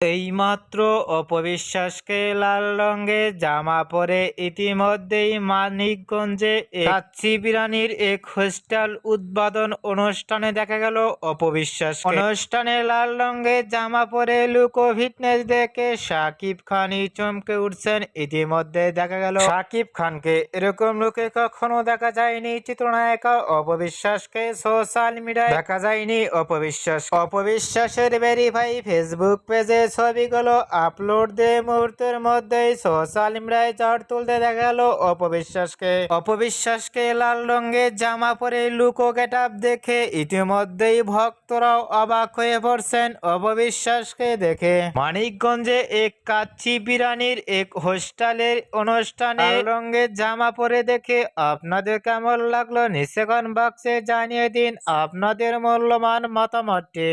এইমাত্র অপবিশ্বাসকে লাল রঙের জামা পরে ইতিমধ্যেই মানিকগঞ্জে কাচ্চি বিরানির এক হোস্টেল উদ্বোধন অনুষ্ঠানে দেখা গেল অপবিশ্বাস অনুষ্ঠানে লাল রঙের জামা পরে লুকো ফিটনেস দেখে সাকিব খানই চমকে উঠছেন। ইতিমধ্যে দেখা গেল সাকিব খানকে এরকম লোকে কখনো দেখা যায়নি চিত্রনায়িকা অপবিশ্বাসকে সোশ্যাল মিডিয়ায়। দেখা যায়নি অপবিশ্বাস। অপবিশ্বাসের ভেরিফাই ফেসবুক পেজে ছবিগুলো আপলোড দিয়ে মুহূর্তের মধ্যেই সোশ্যাল মিডিয়ায় ঝড় তুলতে দেখা গেল অপবিশ্বাসকে। অপবিশ্বাসকে লাল রঙের জামা পরে লুকো গেট দেখে ইতিমধ্যেই ভক্তরাও অবাক হয়ে পড়ছেন অপবিশ্বাসকে দেখে। মানিকগঞ্জে এক কাচ্চি বিরানির এক হোস্টেলের অনুষ্ঠানে রঙের জামা পরে দেখে আপনাদের কেমন লাগল নিচে বক্সে জানিয়ে দিন আপনাদের মূল্যবান মতামতটি।